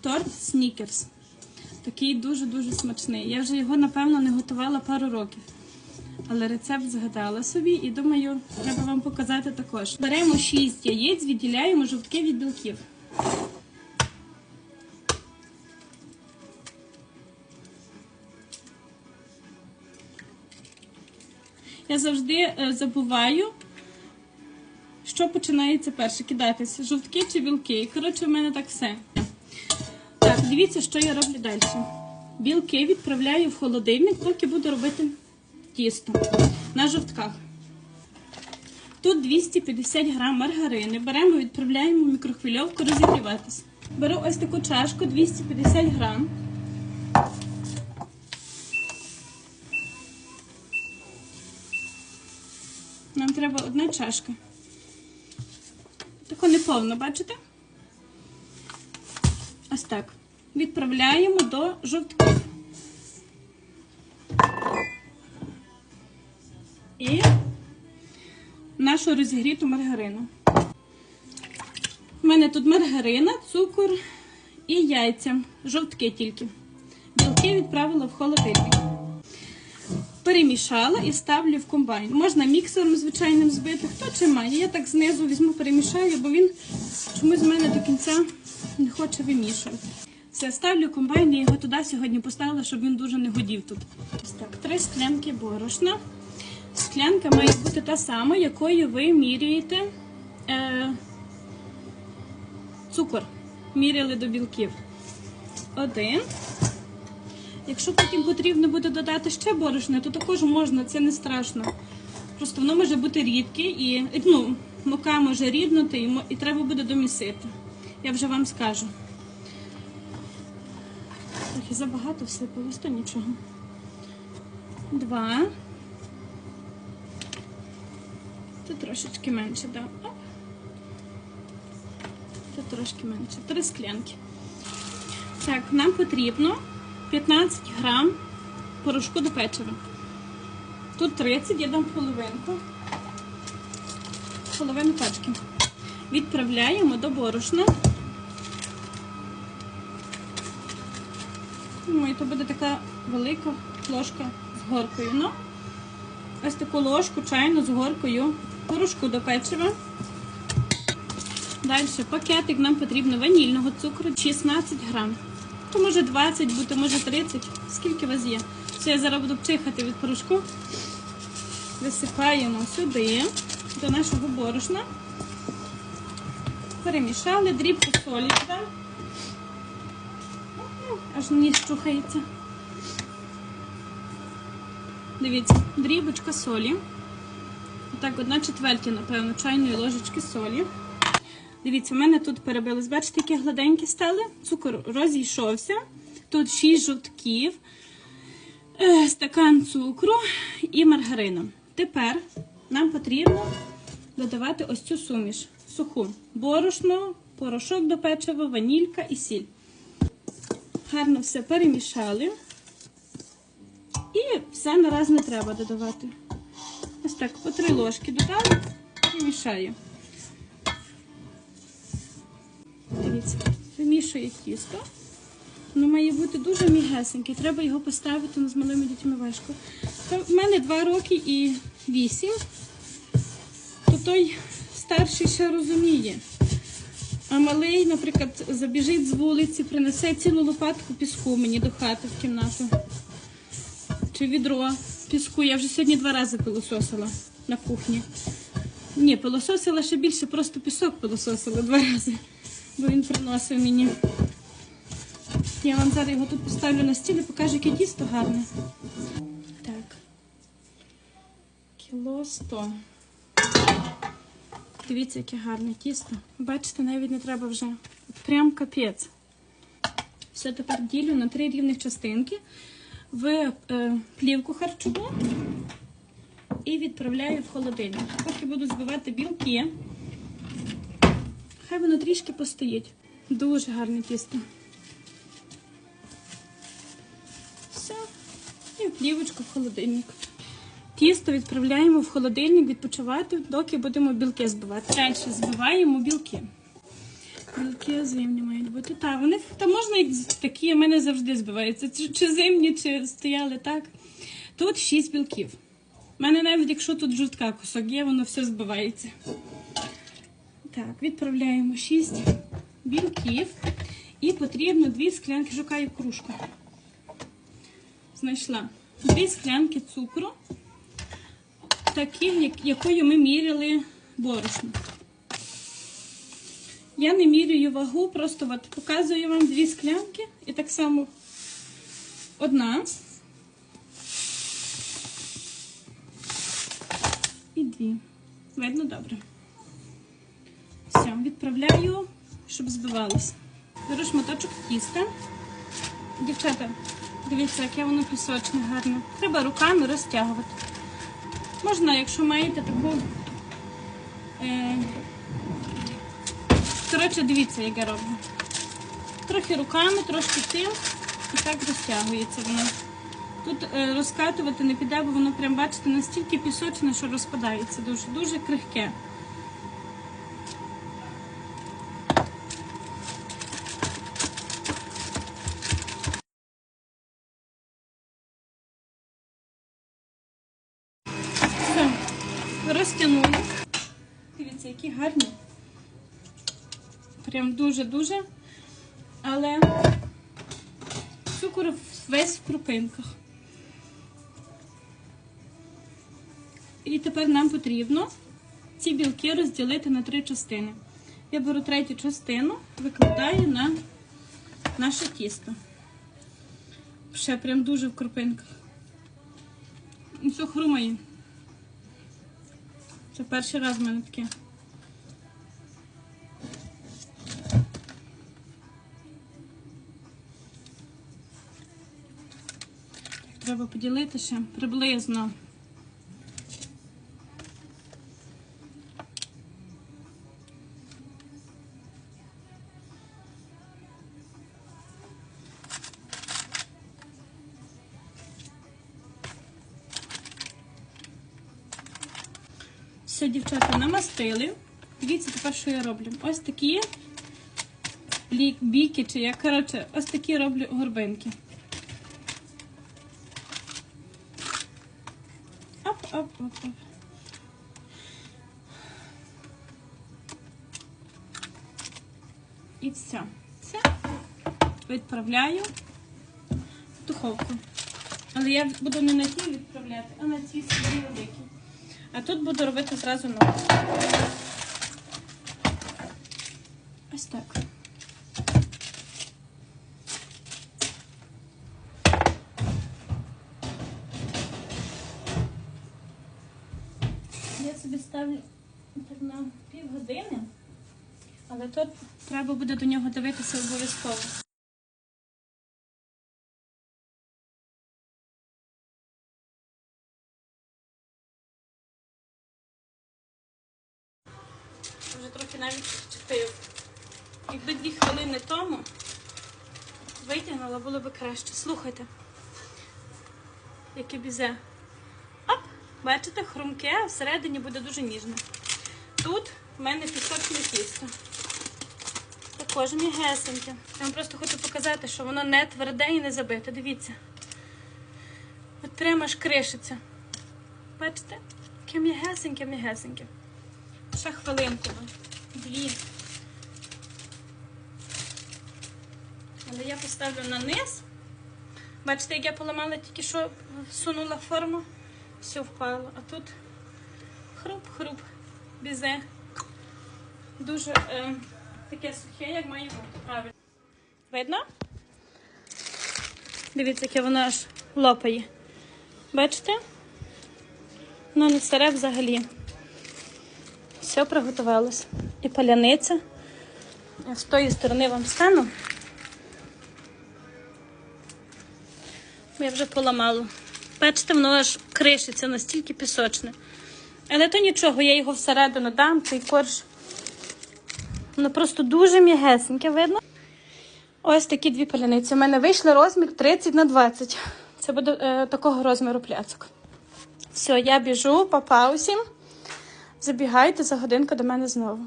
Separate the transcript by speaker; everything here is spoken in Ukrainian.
Speaker 1: торт снікерс. Такий дуже-дуже смачний. Я вже його, напевно, не готувала пару років. Але рецепт згадала собі і думаю, треба вам показати також. Беремо 6 яєць, відділяємо жовтки від білків. Я завжди е, забуваю, що починається перше кидатися: жовтки чи білки. Коротше, в мене так все. Дивіться, що я роблю далі. Білки відправляю в холодильник, поки буду робити тісто на жовтках. Тут 250 грам маргарини. Беремо, відправляємо в мікрохвильовку розігріватись. Беру ось таку чашку 250 грам. Нам треба одна чашка. Тако неповно, бачите? Ось так. Відправляємо до жовтків. І нашу розігріту маргарину. У мене тут маргарина, цукор і яйця. Жовтки тільки. Білки відправила в холодильник. Перемішала і ставлю в комбайн. Можна міксером звичайним збити, хто чим має. Я так знизу візьму, перемішаю, бо він чомусь з мене до кінця не хоче вимішувати. Все, ставлю комбайн, я його туди сьогодні поставила, щоб він дуже не годів тут. Ось так, три склянки борошна. Склянка має бути та сама, якою ви міряєте е, цукор. Міряли до білків. Один. Якщо потім потрібно буде додати ще борошна, то також можна, це не страшно. Просто воно може бути рідке і ну, мука може ріднути і, і треба буде домісити. Я вже вам скажу. Трохи забагато всипалось, то нічого. Два. Це трошечки менше. Да. Це трошки менше. Три склянки. Так, нам потрібно 15 грам порошку до печива. Тут 30, я дам половинку. Половину пачки. Відправляємо до борошна. Думаю, то буде така велика ложка з горкою. Ну, ось таку ложку чайну з горкою порошку до печива. Далі пакетик нам потрібно ванільного цукру 16 грам. То може 20 бути, може 30. Скільки у вас є? Все, я зараз буду чихати від порошку. Висипаємо сюди, до нашого борошна. Перемішали, дрібку солі туди. Аж ніс чухається. Дивіться, дрібочка солі. Так, одна четвертя, напевно, чайної ложечки солі. Дивіться, у мене тут перебились, бачите, які гладенькі стали. Цукор розійшовся. Тут 6 жовтків, е, стакан цукру і маргарину. Тепер нам потрібно додавати ось цю суміш суху. Борошно, порошок до печива, ванілька і сіль. Гарно все перемішали. І все нараз не треба додавати. Ось так, по три ложки додали і мішаю. Дивіться, вимішує тісто. Воно має бути дуже мігесеньке. Треба його поставити ну, з малими дітьми важко. В мене 2 роки і 8. То той старший ще розуміє. А малий, наприклад, забіжить з вулиці, принесе цілу лопатку піску мені до хати в кімнату. Чи відро піску. Я вже сьогодні два рази пилососила на кухні. Ні, пилососила ще більше, просто пісок пилососила два рази, бо він приносив мені. Я вам зараз його тут поставлю на стіл і покажу, яке тісто гарне. Так. Кіло 100. Дивіться, яке гарне тісто. Бачите, навіть не треба вже. Прям капець. Все тепер ділю на три рівних частинки в е, плівку харчову і відправляю в холодильник. Поки буду збивати білки, хай воно трішки постоїть. Дуже гарне тісто. Все. І плівочку в холодильник. Тісто відправляємо в холодильник відпочивати, доки будемо білки збивати. Далі збиваємо білки. Білки зрівнюємо. бути. Та, вони та можна і такі, у мене завжди збиваються. Чи, чи зимні, чи стояли так. Тут 6 білків. У мене навіть якщо тут жовтка кусок є, воно все збивається. Так, відправляємо 6 білків. І потрібно 2 склянки, шукаю кружку. Знайшла. 2 склянки цукру, такі, якою ми міряли борошно. Я не міряю вагу, просто от показую вам дві склянки і так само одна і дві. Видно добре. Все, відправляю, щоб збивалося. Беру шматочок тіста. Дівчата, дивіться, яке воно пісочне гарне. Треба руками розтягувати. Можна, якщо маєте таку. Е, Коротше, дивіться, як я роблю. Трохи руками, трошки тим, і так розтягується воно. Тут е, розкатувати не піде, бо воно прям, бачите, настільки пісочне, що розпадається. Дуже, дуже крихке. Які гарні. Прям дуже-дуже. Але цукор весь в крупинках. І тепер нам потрібно ці білки розділити на три частини. Я беру третю частину, викладаю на наше тісто. Ще прям дуже в крупинках. І все хрумає. Це перший раз в мене таке. Треба поділити ще приблизно. Все, дівчата, намастили. Дивіться, тепер що я роблю. Ось такі біки, чи як, коротше, ось такі роблю горбинки. Оп, оп, оп. І все. Все. Відправляю в духовку. Але я буду не на ті відправляти, а на ці свої великі. А тут буду робити зразу нову. Ось так. Я собі ставлю на півгодини, але тут треба буде до нього дивитися обов'язково. Вже трохи навіть чепив. Якби дві хвилини тому витягнула, було б краще. Слухайте, яке бізе. Бачите, хрумке, а всередині буде дуже ніжне. Тут в мене пісочне тісто. Також мігесеньке. Я вам просто хочу показати, що воно не тверде і не забите. Дивіться. От прямо аж кришиться. Бачите? Яке мігесеньке, мігесеньке. Ще хвилинку. Дві. Але я поставлю на низ. Бачите, як я поламала тільки що всунула форму, все впало. А тут хруп-хруп, бізе. Дуже е, таке сухе, як має бути. Правильно. Видно? Дивіться, яке воно аж лопає. Бачите? Воно не сире взагалі. Все приготувалось. І паляниця. З тої сторони вам стану. Я вже поламала. Бачите, воно аж кришиться, настільки пісочне. Але то нічого, я його всередину дам, цей корж. Воно просто дуже м'ягесеньке, видно? Ось такі дві паляниці. У мене вийшли розмір 30 на 20. Це буде е, такого розміру пляцок. Все, я біжу, папа усім. Забігайте за годинку до мене знову.